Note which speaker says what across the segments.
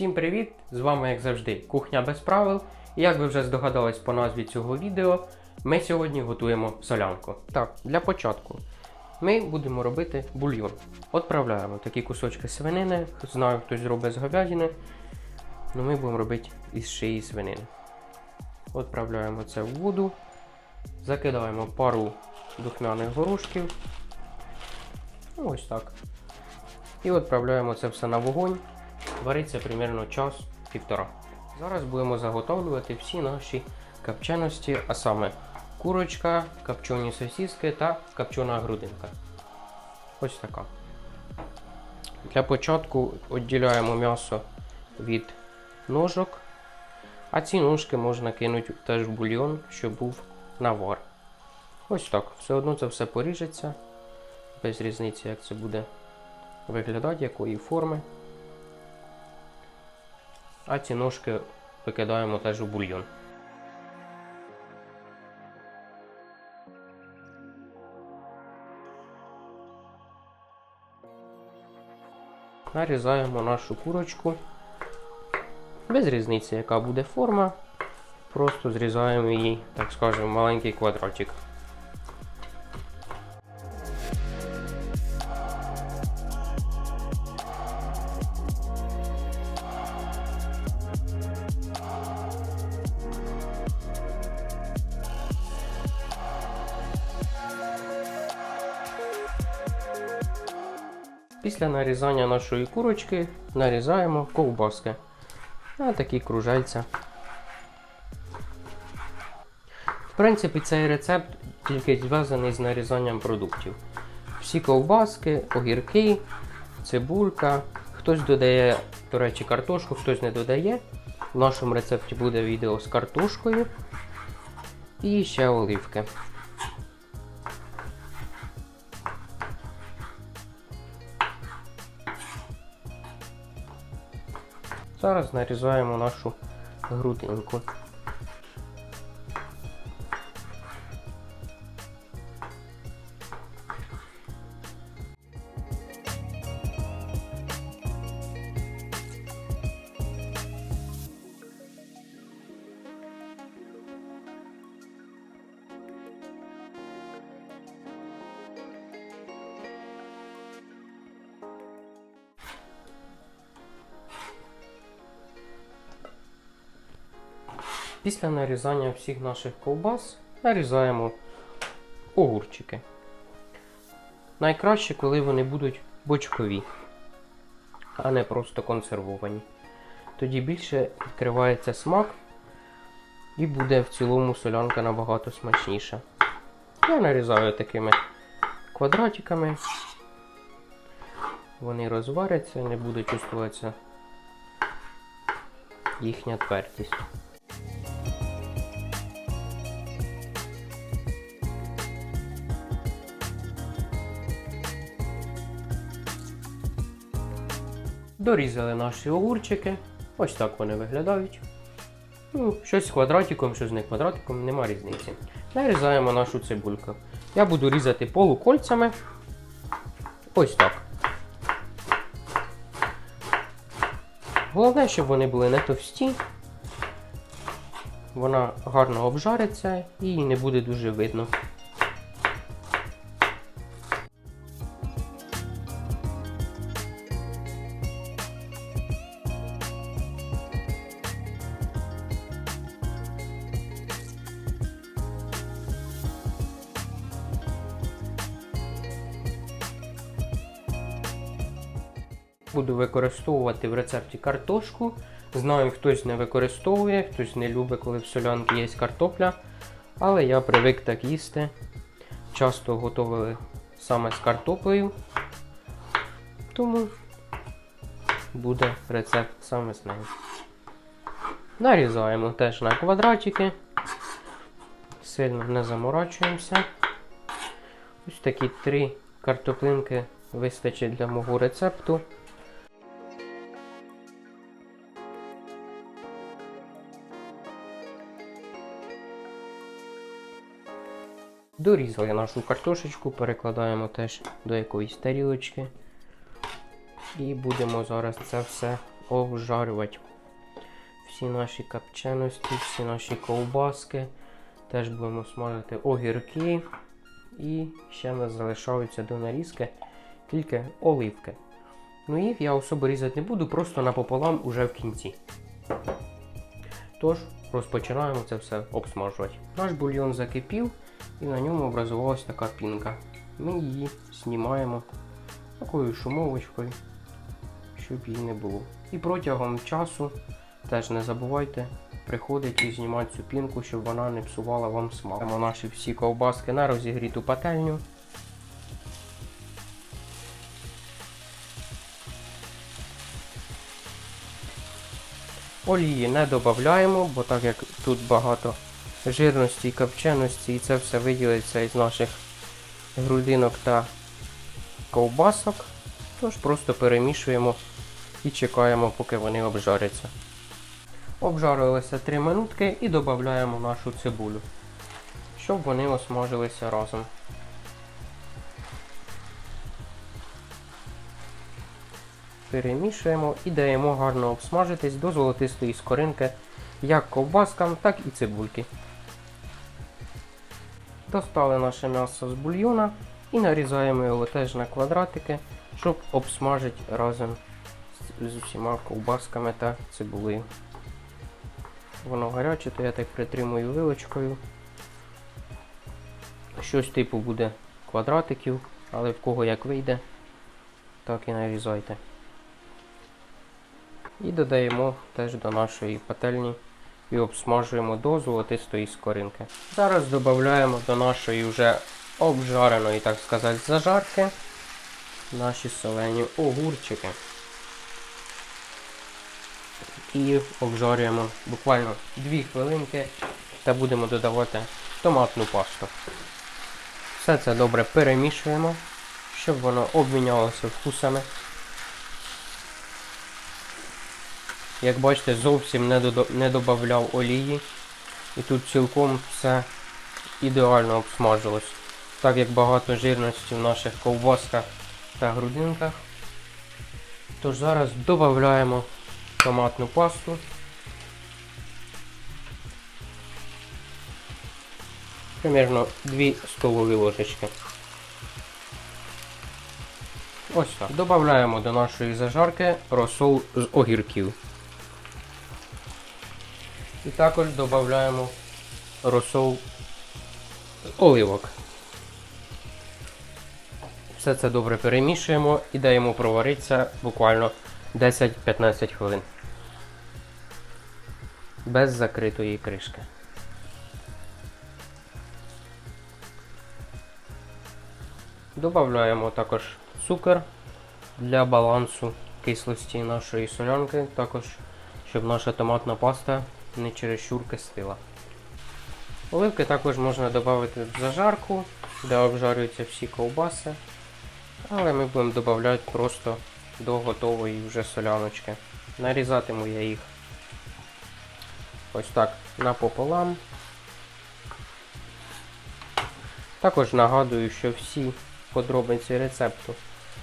Speaker 1: Всім привіт! З вами, як завжди, Кухня без правил. І як ви вже здогадались по назві цього відео, ми сьогодні готуємо солянку. Так, для початку ми будемо робити бульйон. Отправляємо такі кусочки свинини. Знаю, хтось зробить з говядини. але ми будемо робити із шиї свинини. Отправляємо це в воду. Закидаємо пару духмяних горошків. Ось так. І відправляємо це все на вогонь. Вариться примерно час-півтора. Зараз будемо заготовлювати всі наші копченості, а саме курочка, копчені сосиски та копчена грудинка. Ось така. Для початку відділяємо м'ясо від ножок, а ці ножки можна кинути теж в бульйон, щоб був навар. Ось так. Все одно це все поріжеться, без різниці, як це буде виглядати, якої форми. А ці ножки викидаємо теж у бульйон. Нарізаємо нашу курочку. Без різниці, яка буде форма. Просто зрізаємо її, так скажемо, маленький квадратик. Після нарізання нашої курочки нарізаємо ковбаски. А такі кружальця. В принципі, цей рецепт тільки зв'язаний з нарізанням продуктів. Всі ковбаски, огірки, цибулька. Хтось додає, до речі, картошку, хтось не додає. В нашому рецепті буде відео з картошкою. І ще оливки. Зараз нарізаємо нашу грудинку. Після нарізання всіх наших ковбас нарізаємо огурчики. Найкраще, коли вони будуть бочкові, а не просто консервовані. Тоді більше відкривається смак і буде в цілому солянка набагато смачніша. Я нарізаю такими квадратиками. Вони розваряться, не буде чувствуватися їхня твердість. Дорізали наші огурчики. Ось так вони виглядають. Ну, щось з квадратиком, щось не квадратиком, нема різниці. Нарізаємо нашу цибульку. Я буду різати полукольцями. Ось так. Головне, щоб вони були не товсті. Вона гарно обжариться і не буде дуже видно. Буду використовувати в рецепті картошку. Знаю, хтось не використовує, хтось не любить, коли в солянці є картопля. Але я привик так їсти. Часто готували саме з картоплею. Тому буде рецепт саме з нею. Нарізаємо теж на квадратики. Сильно не заморачуємося. Ось такі три картоплинки вистачить для мого рецепту. Дорізали нашу картошечку, перекладаємо теж до якоїсь тарілочки. І будемо зараз це все обжарювати всі наші копченості, всі наші ковбаски. Теж будемо смажити огірки. І ще в нас залишаються до нарізки тільки оливки. Ну їх я особо різати не буду, просто напополам уже в кінці. Тож, розпочинаємо це все обсмажувати. Наш бульйон закипів і на ньому образувалась така пінка. Ми її знімаємо такою шумовочкою, щоб її не було. І протягом часу теж не забувайте приходити і знімати цю пінку, щоб вона не псувала вам смак. Ставимо наші всі ковбаски на розігріту пательню. Олії не додаємо, бо так як тут багато жирності і копченості, і це все виділиться із наших грудинок та ковбасок. Тож просто перемішуємо і чекаємо, поки вони обжаряться. Обжарилися 3 минутки і додаємо нашу цибулю, щоб вони осмажилися разом. Перемішуємо і даємо гарно обсмажитись до золотистої скоринки як ковбаскам, так і цибульки. Достали наше м'ясо з бульйона і нарізаємо його теж на квадратики, щоб обсмажити разом з- усіма ковбасками та цибулею. Воно гаряче, то я так притримую вилочкою. Щось типу буде квадратиків, але в кого як вийде, так і нарізайте. І додаємо теж до нашої пательні і обсмажуємо до золотистої скоринки. Зараз додаємо до нашої вже обжареної, так сказати, зажарки наші солені огурчики. І обжарюємо буквально 2 хвилинки та будемо додавати томатну пасту. Все це добре перемішуємо, щоб воно обмінялося вкусами. Як бачите, зовсім не, додо- не додавав олії. І тут цілком все ідеально обсмажилось. Так як багато жирності в наших ковбасках та грудинках. Тож зараз додаємо томатну пасту. Примерно 2 столові ложечки. Ось так. Додаємо до нашої зажарки розсол з огірків. І також додаємо розсол оливок. Все це добре перемішуємо і даємо проваритися буквально 10-15 хвилин. Без закритої кришки. Додаємо також цукор для балансу кислості нашої солянки, також щоб наша томатна паста не чересчур кислила. Оливки також можна додати в зажарку, де обжарюються всі ковбаси. Але ми будемо додавати просто до готової вже соляночки. Нарізатиму я їх ось так напополам. Також нагадую, що всі подробиці рецепту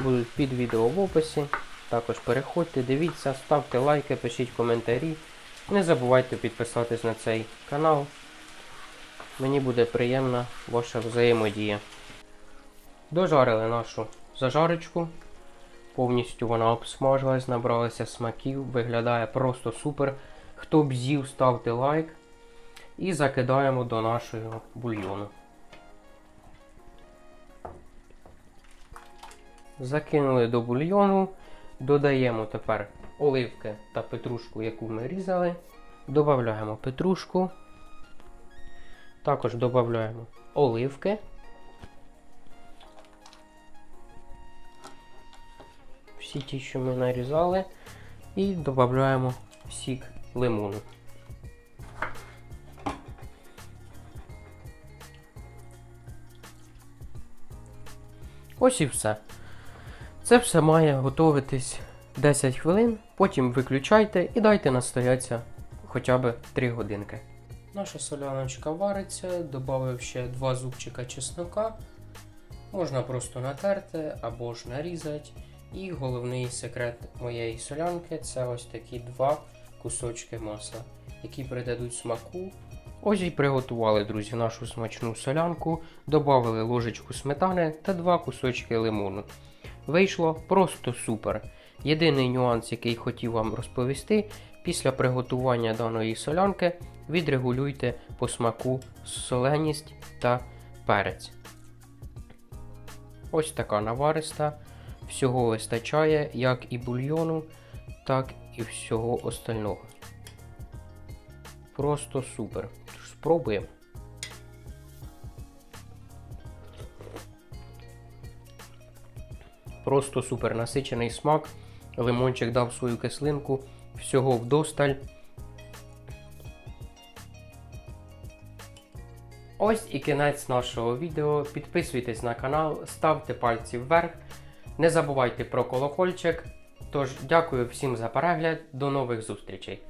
Speaker 1: будуть під відео в описі. Також переходьте, дивіться, ставте лайки, пишіть коментарі. Не забувайте підписатись на цей канал. Мені буде приємна ваша взаємодія. Дожарили нашу зажарочку. Повністю вона обсмажилась, набралася смаків, виглядає просто супер. Хто б з'їв, ставте лайк. І закидаємо до нашого бульйону. Закинули до бульйону. Додаємо тепер оливки та петрушку, яку ми різали. Додаємо петрушку. Також додаємо оливки. Всі ті, що ми нарізали. І додаємо сік лимону. Ось і все. Це все має готуватись 10 хвилин, потім виключайте і дайте настоятися хоча б 3 годинки. Наша соляночка вариться, додав ще 2 зубчика чеснока. Можна просто натерти або ж нарізати. І головний секрет моєї солянки це ось такі два кусочки масла, які придадуть смаку. Ось і приготували, друзі, нашу смачну солянку, додали ложечку сметани та два кусочки лимону. Вийшло просто супер. Єдиний нюанс, який хотів вам розповісти, після приготування даної солянки відрегулюйте по смаку соленість та перець. Ось така навариста. Всього вистачає як і бульйону, так і всього остального. Просто супер. Спробуємо. Просто супер насичений смак. Лимончик дав свою кислинку, всього вдосталь. Ось і кінець нашого відео. Підписуйтесь на канал, ставте пальці вверх. Не забувайте про колокольчик. Тож, дякую всім за перегляд. До нових зустрічей!